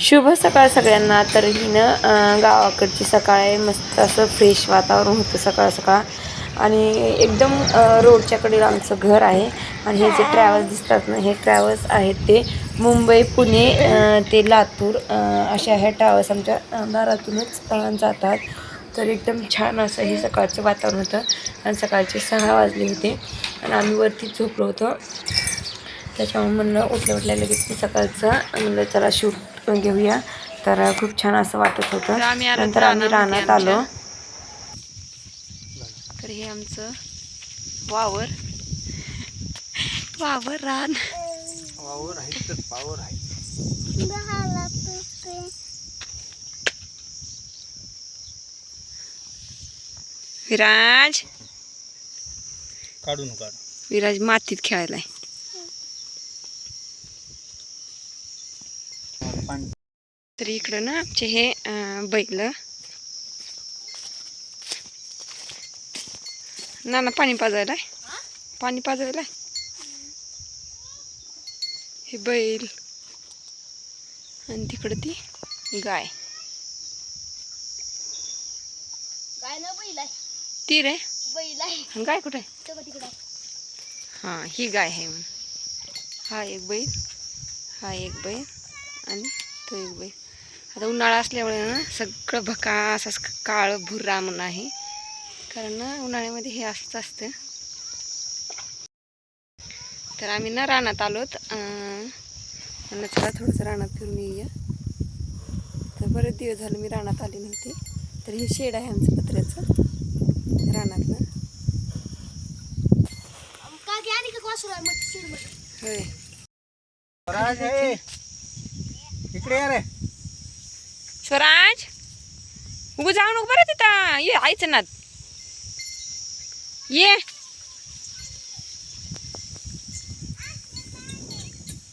शुभ सकाळ सगळ्यांना. तर हिनं गावाकडची सकाळ आहे मस्त असं फ्रेश वातावरण होतं सकाळ सकाळ. आणि एकदम अं, रोडच्या कडेला आमचं घर आहे. आणि हे जे ट्रॅव्हल्स दिसतात ना हे ट्रॅव्हल्स आहेत ते मुंबई पुणे ते लातूर अशा ह्या ट्रॅव्हल्स आमच्या दारातूनच जातात. तर एकदम छान असं हे सकाळचं वातावरण होतं. आणि सकाळचे सहा वाजले होते. आणि आम्ही वरती झोपलो होतो. त्याच्यामुळे म्हणलं उठल्या उठल्या लगेच मी सकाळचं म्हणलं चला शूट घेऊया. तर खूप छान असं वाटत होतं. नंतर आम्ही रानात आलो. तर हे आमचं वावर. वावर रान. वावर आहे तर पावर आहे. विराज. काढून काढ. विराज मातीत खेळायलाय. तर इकडं ना आमचे हे बैल. ना ना पाणी पाजायलाय? पाणी पाजायलाय? हे बैल. आणि तिकडं ती गाय. ती रे? बैल आहे. आणि गाय कुठे. हां ही गाय आहे म्हणून. हा एक बैल. हा एक बैल. आणि तो एक बैल आता उन्हाळा असल्यामुळे ना सगळं भकास असं काळं भुर्रा म्हणून आहे. कारण ना उन्हाळ्यामध्ये हे असंच असतं. तर आम्ही ना रानात आलोत. अं, म्हणलं चला थोडंसं रानात फिरून येऊया. तर बरेच दिवस झाले मी रानात आली नव्हती. तर हे शेड आहे आमचं पत्र्याचं. रानातलं होय. इकडे या रे स्वराज? उगं जाऊ नको बरं तिथं. ये आईचं नात ये.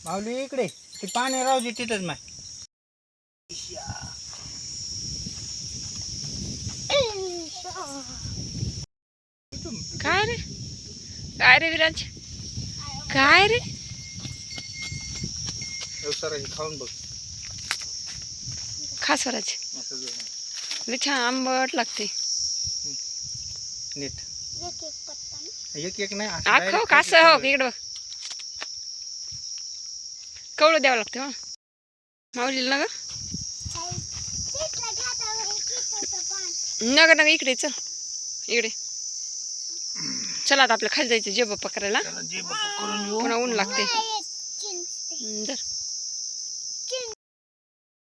माऊली इकडे. ते पाणी राहू दे तिथंच माय. काय रे? काय रे विराज? काय रे? खाऊन बघ. खा स्वराज असं जरा. लय छान आंबट लागते. नीट. एक एक पत्ता. ना. एक एक नाही आख हो कसं हो इकडं. बघ कवळं द्यावं लागतं हो. माऊलीला ना. नग नग इकडे चल. इकडे. चला आता आपल्या खाली जायचं जे बाप्पा करायला त्याला जे बाप्पा करून येऊ. पुन्हा ऊन लागते. हाय, एक चिंच. हम्म, धर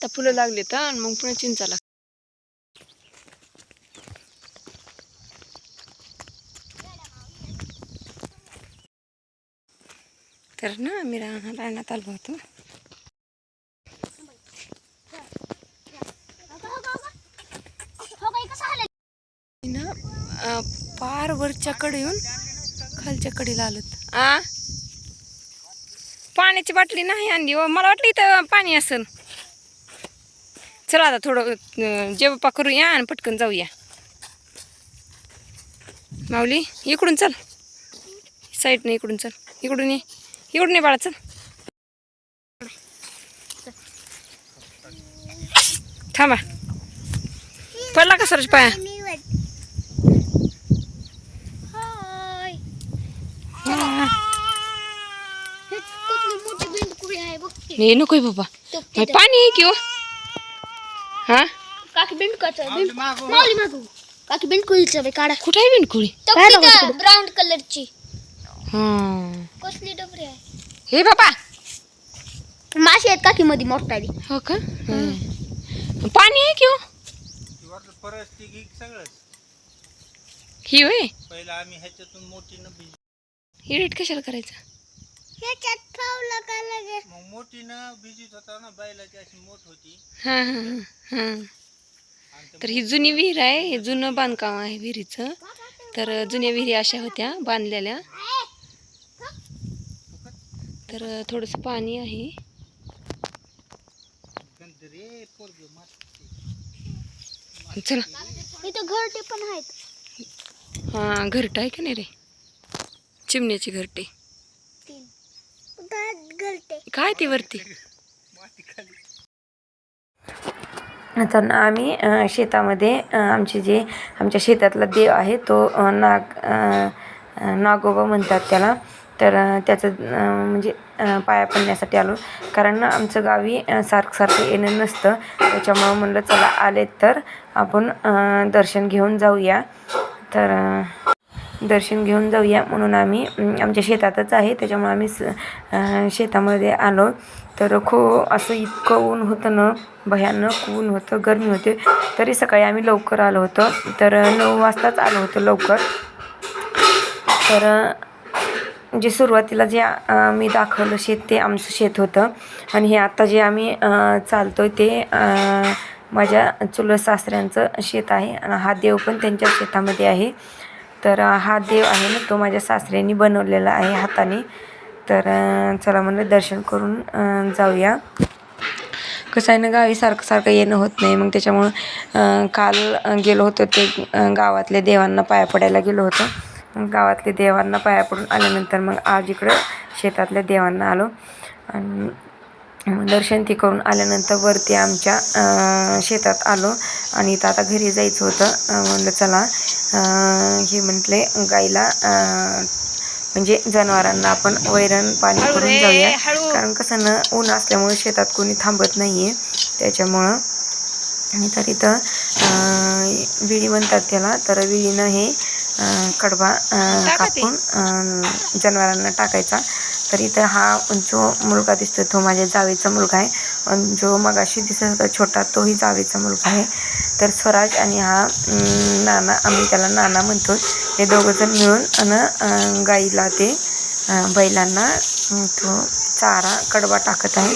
आता फुलं लागली तर आणि मग पुन्हा चिंचा लाग तर ना आम्ही राहणार राहण्यात आलो होतो? ना पार वरच्या कडे येऊन खालच्या कडेला आलोत. आ? पाण्याची बाटली नाही आणली हो. मला वाटलं इथं पाणी असेल. चला आता थोडं जेवपा करूया आणि पटकन जाऊया. माऊली इकडून चल. साईडने इकडून चल. इकडून ये. इकडून ये बाळा चल. थांबा. पडला का सरच पाया? मी वर. हाय. कुठली मोठी बेंडकुळी आहे बघ की. नकोय बाबा. पाणी आहे की हो? काकी बेंडकाचं आहे. माऊली मागं. काकी काढा. कुठं ब्राऊन कलरची हा. कसली डबरी आहे? हे बाबा. माशी आहेत काकी मध्ये मोठाली हो का? हं. पाणी आहे की हो? गीक सगळंच. ही होय? पहिलं आम्ही ह्याच्यातून मोठी न एडिट कशाला करायचं? ह्याच्यात ठेवलं का लगे मग मोठी न भिजत होता ना बैलाची अशी मोठ होती. हा हा हा हा. आणि ते तर ही जुनी विहीर आहे हे जुनं बांधकाम आहे विहिरीचं. तर जुन्या विहिरी अशा होत्या बांधलेल्या. तर थोडंसं पाणी आहे. चला. इथं घरटे पण आहेत. हा घरटं आहे का नाही रे? चिमण्याची घरटे. काय ते वरती? आता आम्ही शेतामध्ये आमचे जे आमच्या शेतातला देव आहे तो नाग नागोबा म्हणतात त्याला. तर त्याचं म्हणजे पाया पडण्यासाठी आलो. कारण ना आमचं गावी सारखं सारखं येणं नसतं. त्याच्यामुळं म्हणलं चला आले तर आपण दर्शन घेऊन जाऊया. तर दर्शन घेऊन जाऊया म्हणून आम्ही आमच्या शेतातच आहे त्याच्यामुळे आम्ही स शेतामध्ये आलो. तर खो असं इतकं ऊन होतं ना भयानक ऊन होतं गरमी होते. तरी सकाळी आम्ही लवकर आलो होतो. तर नऊ वाजताच आलो होतो लवकर. तर जे सुरुवातीला जे मी दाखवलं शेत ते आमचं शेत होतं. आणि हे आत्ता जे आम्ही चालतो आहे ते माझ्या चुलत सासऱ्यांचं शेत आहे. आणि हा देव पण त्यांच्या शेतामध्ये आहे. तर हा देव आहे ना तो माझ्या सासऱ्यांनी बनवलेला आहे हाताने. तर चला म्हणलं दर्शन करून जाऊया. कसं आहे ना गावी सारखं सारखं येणं होत नाही. मग त्याच्यामुळं काल गेलो होतो ते गावातल्या देवांना पाया पडायला गेलो होतो. मग गावातल्या देवांना पाया पडून आल्यानंतर मग आज इकडं शेतातल्या देवांना आलो. आणि दर्शन ते करून आल्यानंतर वरती आमच्या शेतात आलो. आणि इथं आता घरी जायचं होतं. म्हणलं चला हे म्हटले गाईला म्हणजे जनावरांना आपण वैरण पाणी करून जाऊया. कारण कसं ना ऊन असल्यामुळे शेतात कोणी थांबत नाही आहे त्याच्यामुळं आणि तर इथं विळी म्हणतात त्याला. तर विळीनं हे अं, कापून जनावरांना टाकायचा. तर इथं हा जो मुलगा दिसतो तो माझ्या जावेचा मुलगा आहे. आणि जो मगाशी दिसत होता छोटा तोही जावेचा मुलगा आहे. तर स्वराज आणि हा नाना आम्ही त्याला नाना म्हणतो हे दोघंजण मिळून आणि गाईला ते बैलांना तो चारा कडबा टाकत आहे.